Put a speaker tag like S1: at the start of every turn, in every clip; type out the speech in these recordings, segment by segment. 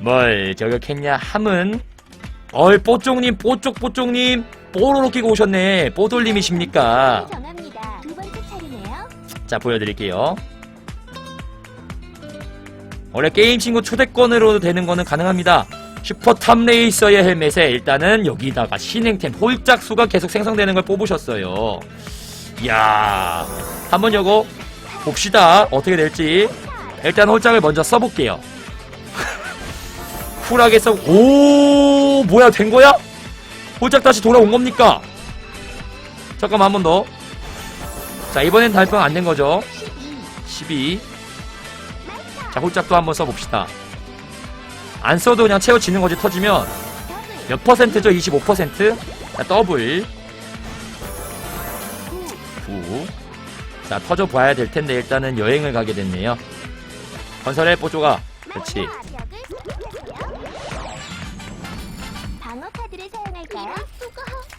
S1: 뭘 저격했냐 함은? 어이 뽀쪽님 뽀쪽 뽀쪽님. 뽀로로 끼고 오셨네. 뽀돌님이십니까?
S2: 정합니다. 두 번째 차례네요.
S1: 자 보여드릴게요. 원래 게임 친구 초대권으로 되는 거는 가능합니다. 슈퍼 탑레이서의 헬멧에 일단은 여기다가 신행템 홀짝수가 계속 생성되는 걸 뽑으셨어요. 이야 한번 요거 봅시다. 어떻게 될지. 일단 홀짝을 먼저 써볼게요 쿨하게 써. 오, 뭐야, 된 거야? 홀짝 다시 돌아온 겁니까? 잠깐만, 한 번 더. 자, 이번엔 달성 안된 거죠? 12. 자, 홀짝도 한번 써봅시다. 안 써도 그냥 채워지는 거지, 터지면. 몇 퍼센트죠? 25%? 자, 더블. 9. 자, 터져봐야 될 텐데, 일단은 여행을 가게 됐네요. 건설해, 뽀조가. 그렇지.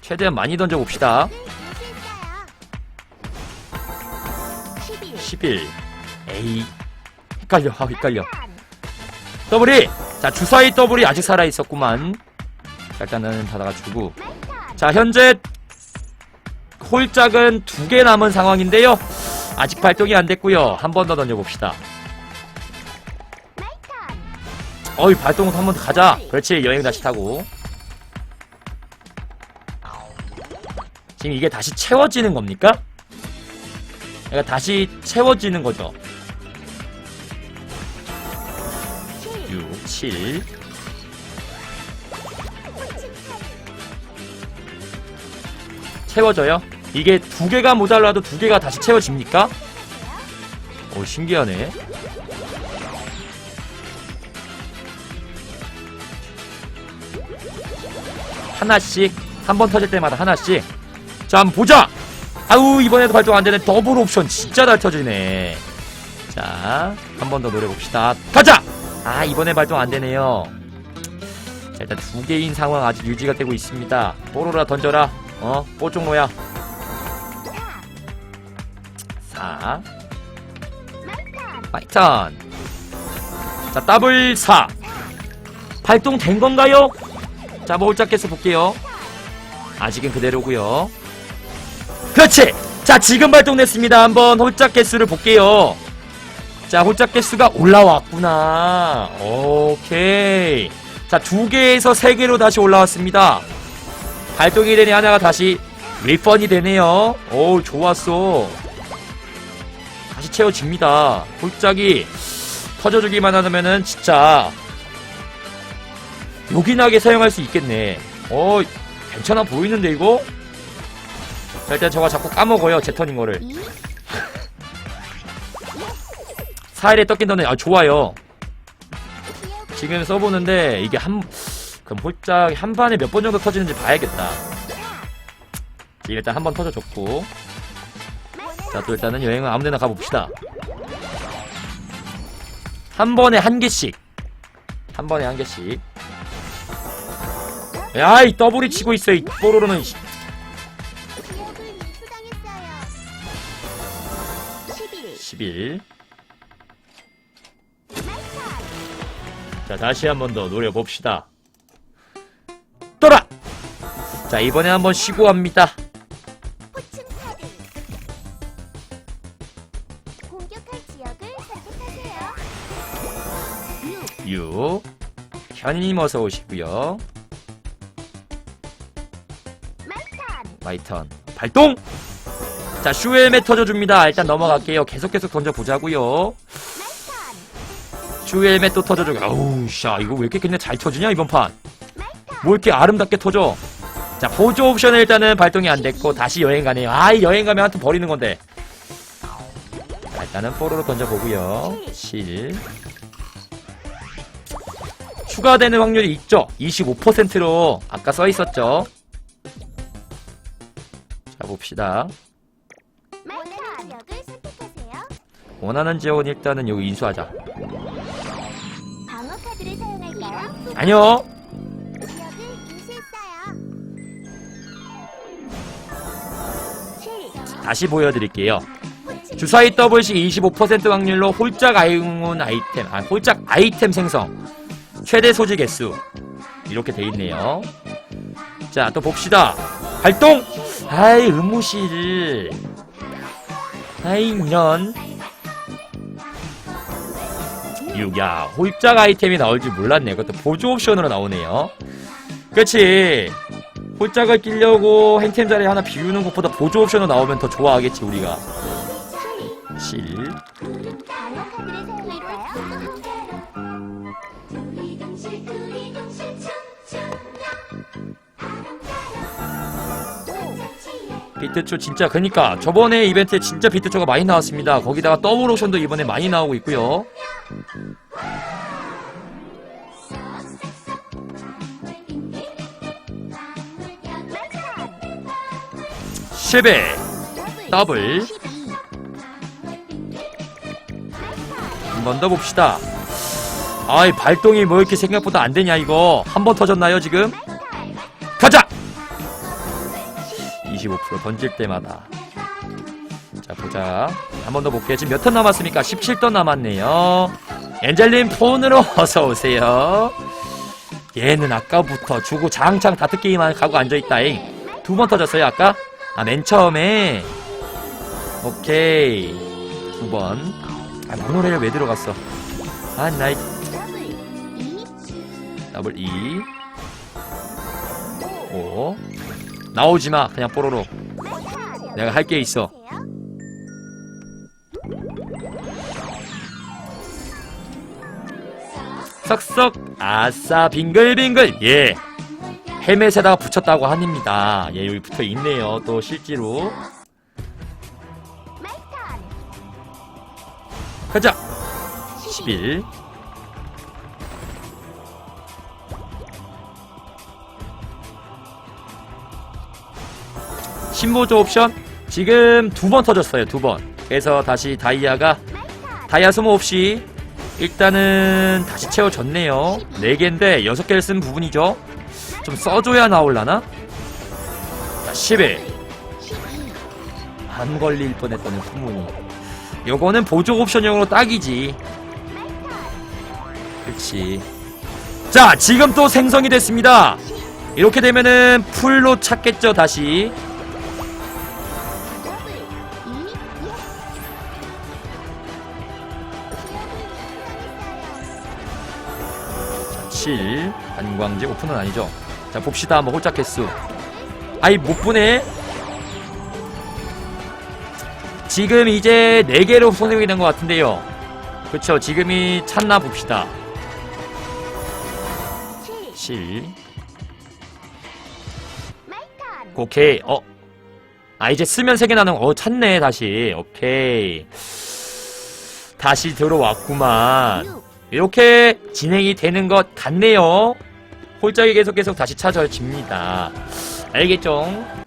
S1: 최대한 많이 던져봅시다.
S2: 11.
S1: 11. 에이. 헷갈려. 아, 헷갈려. 더블이! 자, 주사위 더블이 아직 살아있었구만. 자, 일단은 받아가 주고. 자, 현재 홀짝은 두 개 남은 상황인데요. 아직 발동이 안 됐고요. 한 번 더 던져봅시다. 어이, 발동 한번 더 가자. 그렇지, 여행 다시 타고. 지금 이게 다시 채워지는 겁니까? 그러니까 다시 채워지는 거죠. 6, 7. 채워져요? 이게 두 개가 모자라도 두 개가 다시 채워집니까? 오, 신기하네. 하나씩, 한 번 터질 때마다 하나씩. 자, 한번 보자! 아우, 이번에도 발동 안 되네. 더블 옵션 진짜 잘 터지네. 자, 한 번 더 노려봅시다. 가자! 아, 이번에 발동 안 되네요. 자, 일단 두 개인 상황 아직 유지가 되고 있습니다. 뽀로라 던져라. 어, 뽀쪽노야. 4. 파이턴. 자, 더블 4. 발동된 건가요? 자, 뭐 홀짝해서 볼게요. 아직은 그대로고요. 그렇지! 자, 지금 발동됐습니다. 한번 홀짝 개수를 볼게요. 자, 홀짝 개수가 올라왔구나. 오케이. 자, 두 개에서 세 개로 다시 올라왔습니다. 발동이 되니 하나가 다시 리펀이 되네요. 오, 좋았어. 다시 채워집니다. 홀짝이 터져주기만 하면은 진짜 요긴하게 사용할 수 있겠네. 어, 괜찮아 보이는데 이거? 자, 일단 저가 자꾸 까먹어요. 제 턴인 거를.
S2: 2.
S1: 4일에 떴긴 떴네. 아, 좋아요. 지금 써보는데 이게 한 그럼 홀짝 한 반에 몇 번 정도 터지는지 봐야겠다. 일단 한 번 터져줬고 자 또 일단은 여행은 아무 데나 가봅시다. 한 번에 한 개씩 한 번에 한 개씩. 야이 더블이 치고 있어 이 뽀로로는
S2: 11.
S1: 11. 자, 다시 한 번 더 노려봅시다. 떠라! 자, 이번에 한번 쉬고
S2: 카드. 공격할 지역을 선택하세요. 6.
S1: 6. 현님 어서 오시고요. 마이턴. 발동! 자, 슈헬멧 터져줍니다. 일단 넘어갈게요. 계속 계속 던져보자고요 슈헬멧 또 터져주고. 아우, 샤, 이거 왜 이렇게 그냥 잘 터지냐, 이번 판. 뭐 이렇게 아름답게 터져. 자, 보조 옵션은 일단은 발동이 안 됐고, 다시 여행 가네요. 아, 이 여행 가면 한테 버리는 건데. 자, 일단은 포로로 던져보고요. 7. 추가되는 확률이 있죠? 25%로 아까 써 있었죠? 자, 봅시다.
S2: 원하는
S1: 재원 일단은 여기 인수하자.
S2: 방어 카드를 사용할까요?
S1: 아니요. 다시 보여드릴게요. 주사위 더블식 25% 확률로 홀짝 아이온 아이템, 아, 홀짝 아이템 생성. 최대 소지 개수. 이렇게 돼 있네요. 자, 또 봅시다. 발동! 아이, 의무실. 아이, 년. 야, 홀짝 아이템이 나올지 몰랐네. 그것도 보조 옵션으로 나오네요. 그치. 홀짝을 끼려고 행템 자리 하나 비우는 것보다 보조 옵션으로 나오면 더 좋아하겠지, 우리가.
S2: 7.
S1: 비트초 진짜 그니까 저번에 이벤트에 진짜 비트초가 많이 나왔습니다. 거기다가 더블 옵션도 이번에 많이 나오고 있고요. 십0에 더블. 12한번 더 봅시다. 아이 발동이 뭐 이렇게 생각보다 안 되냐 이거 한 번 터졌나요 지금? 가자! 25% 던질 때마다 자 보자 한 번 더 볼게요 지금 몇 턴 남았습니까? 17턴 남았네요 엔젤님 폰으로 어서오세요 얘는 아까부터 주고 장창 다트 게임만 가고 앉아있다잉 두 번 터졌어요 아까? 아 맨 처음에 오케이 두번 아, 그 노래를 왜 들어갔어? 아, 나이
S2: 더블 2
S1: 더블 E. 오. 나오지 마. 그냥 뽀로로. 내가 할 게 있어. 썩썩. 아싸, 빙글빙글. 예. 헬멧에다가 붙였다고 합니다. 예, 여기 붙어 있네요. 또 실제로. 가자. 11. 신보조 옵션 지금 두 번 터졌어요 두 번 그래서 다시 다이아가 다이아 소모 없이 일단은 다시 채워졌네요 4개인데 6개를 쓴 부분이죠 좀 써줘야 나올라나? 자 11. 안 걸릴 뻔했다는 소문이. 요거는 보조 옵션용으로 딱이지. 그치. 자 지금 또 생성이 됐습니다. 이렇게 되면은 풀로 찾겠죠 다시.
S2: 2
S1: 7 반광제 오픈은 아니죠 자 봅시다. 한번 홀짝 개수. 아이 못 보네. 지금 이제 4개로 손해보게 된 것 같은데요. 그쵸 지금이 찼나 봅시다.
S2: 7
S1: 7
S2: 마이턴
S1: 오케이. 어. 아 이제 쓰면 3개 나는 거. 어 찼네 다시. 오케이. 다시 들어왔구만.
S2: 6
S1: 이렇게 진행이 되는 것 같네요. 홀짝이 계속 계속 다시 찾아집니다. 알겠죠?